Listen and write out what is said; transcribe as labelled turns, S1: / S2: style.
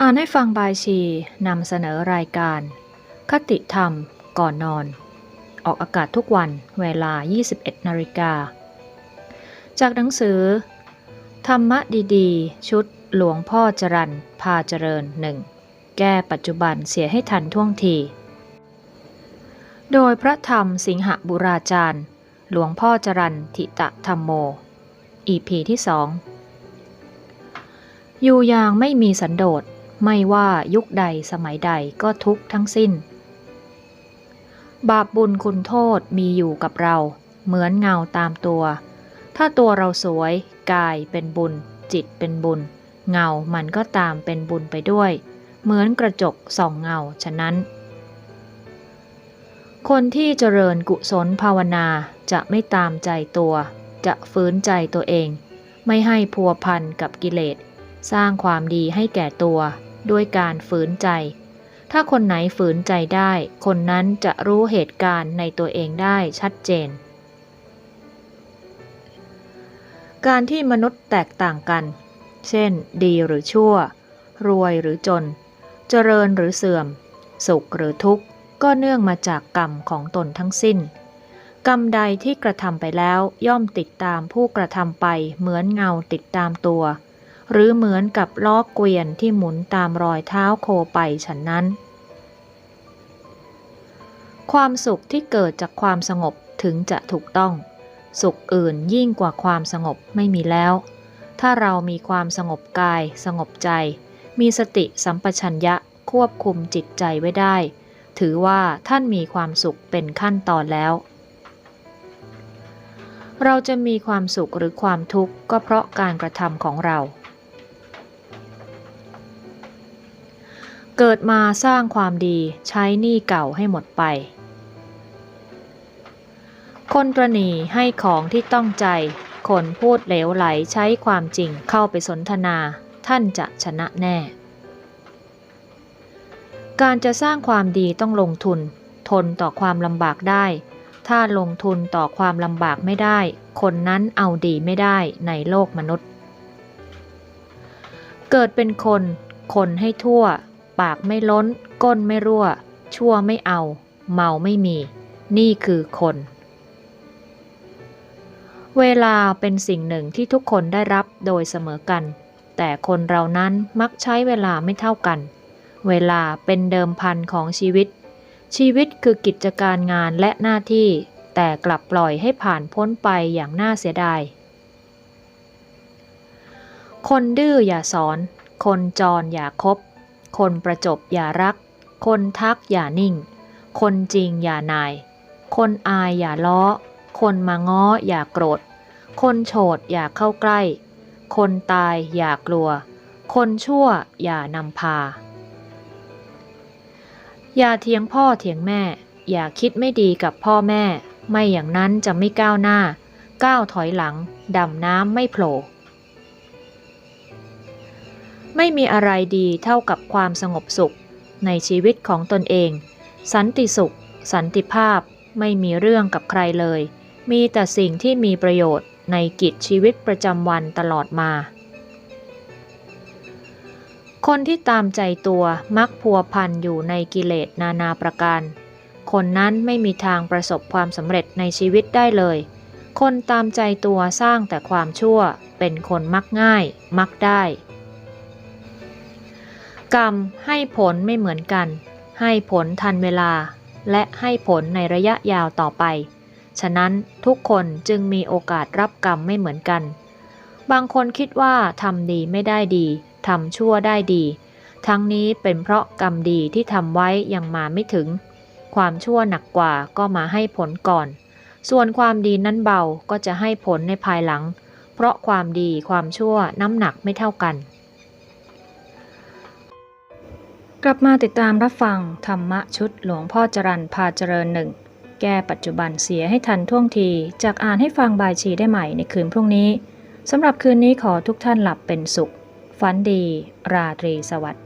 S1: อ่านให้ฟังบายชีนำเสนอรายการ คติธรรม ก่อนนอน ออกอากาศทุกวันเวลา 21 นาฬิกา จากหนังสือ ธรรมะดีๆ ชุดหลวงพ่อจรันพาเจริญหนึ่งแก้ปัจจุบันเสียให้ทันท่วงที โดยพระธรรมสิงหบุราจารย์ หลวงพ่อจรันทิตะธรรมโม อีพีที่สองอยู่อย่างไม่มีสันโดษ ไม่ว่ายุคใดสมัยใดก็ทุกข์ทั้งสิ้น บาปบุญคุณโทษมีอยู่กับเรา เหมือนเงาตามตัว ถ้าตัวเราสวย กายเป็นบุญ จิตเป็นบุญ เงามันก็ตามเป็นบุญไปด้วย เหมือนกระจกส่องเงาฉะนั้น คนที่เจริญกุศลภาวนาจะไม่ตามใจตัว จะฝืนใจตัวเอง ไม่ให้พัวพันกับกิเลส สร้างความดีให้แก่ตัวด้วยการฝืนใจ ถ้าคนไหนฝืนใจได้ คนนั้นจะรู้เหตุการณ์ในตัวเองได้ชัดเจน การที่มนุษย์แตกต่างกัน เช่น ดีหรือชั่ว รวยหรือจน เจริญหรือเสื่อม สุขหรือทุกข์ ก็เนื่องมาจากกรรมของตนทั้งสิ้น กรรมใดที่กระทำไปแล้วย่อมติดตามผู้กระทำไปเหมือนเงาติดตามตัว หรือเหมือนกับล้อเกวียนที่หมุนตามรอยเท้าโคไปฉันนั้น ความสุขที่เกิดจากความสงบถึงจะถูกต้อง สุขอื่นยิ่งกว่าความสงบไม่มีแล้ว ถ้าเรามีความสงบกาย สงบใจ มีสติสัมปชัญญะควบคุมจิตใจไว้ได้ ถือว่าท่านมีความสุขเป็นขั้นตอนแล้วเราจะมีความสุขหรือความทุกข์ก็เพราะการกระทำของเรา เกิดมาสร้างความดีใช้หนี้เก่าให้หมดไป คนตรณีให้ของที่ต้องใจ คนพูดเหลวไหลใช้ความจริงเข้าไปสนทนา ท่านจะชนะแน่ การจะสร้างความดีต้องลงทุน ทนต่อความลำบากได้ ถ้าลงทุนต่อความลำบากไม่ได้ คนนั้นเอาดีไม่ได้ในโลกมนุษย์ เกิดเป็นคน คนให้ทั่ว ปากไม่ล้น ก้นไม่รั่ว ชั่วไม่เอา เมาไม่มี นี่คือคน เวลาเป็นสิ่งหนึ่งที่ทุกคนได้รับโดยเสมอกัน แต่คนเรานั้นมักใช้เวลาไม่เท่ากัน เวลาเป็นเดิมพันของชีวิต ชีวิตคือกิจการงานและหน้าที่ แต่กลับปล่อยให้ผ่านพ้นไปอย่างน่าเสียดาย คนดื้ออย่าสอน คนจรอย่าคบ คนประจบอย่ารัก คนทักอย่านิ่ง คนจริงอย่านาย คนอายอย่าล้อ คนมาง้ออย่าโกรธ คนโฉดอย่าเข้าใกล้ คนตายอย่ากลัว คนชั่วอย่านำพา อย่าเถียงพ่อเถียงแม่ อย่าคิดไม่ดีกับพ่อแม่ ไม่อย่างนั้นจะไม่ก้าวหน้า ก้าวถอยหลัง ดำน้ำไม่โผล่ ไม่มีอะไรดีเท่ากับความสงบสุข ในชีวิตของตนเอง สันติสุข สันติภาพ ไม่มีเรื่องกับใครเลย มีแต่สิ่งที่มีประโยชน์ในกิจชีวิตประจำวันตลอดมา คนที่ตามใจตัวมักพัวพันอยู่ในกิเลสนานาประการ คนนั้นไม่มีทางประสบความสำเร็จในชีวิตได้เลย คนตามใจตัวสร้างแต่ความชั่ว เป็นคนมักง่าย มักได้ กรรมให้ผลไม่เหมือนกัน ให้ผลทันเวลา และให้ผลในระยะยาวต่อไป ฉะนั้นทุกคนจึงมีโอกาสรับกรรมไม่เหมือนกัน บางคนคิดว่าทำดีไม่ได้ดีทำชั่วได้ดี ทั้งนี้เป็นเพราะกรรมดีที่ทำไว้ยังมาไม่ถึง ความชั่วหนักกว่าก็มาให้ผลก่อน ส่วนความดีนั้นเบาก็จะให้ผลในภายหลัง เพราะความดีความชั่วน้ำหนักไม่เท่ากัน กลับมาติดตามรับฟังธรรมะชุดหลวงพ่อจรันพาเจริญหนึ่งแก้ปัจจุบันเสียให้ทันท่วงที จากอ่านให้ฟังบายชีได้ใหม่ในคืนพรุ่งนี้สำหรับคืนนี้ขอทุกท่านหลับเป็นสุข ฝันดี ราตรีสวัสดิ์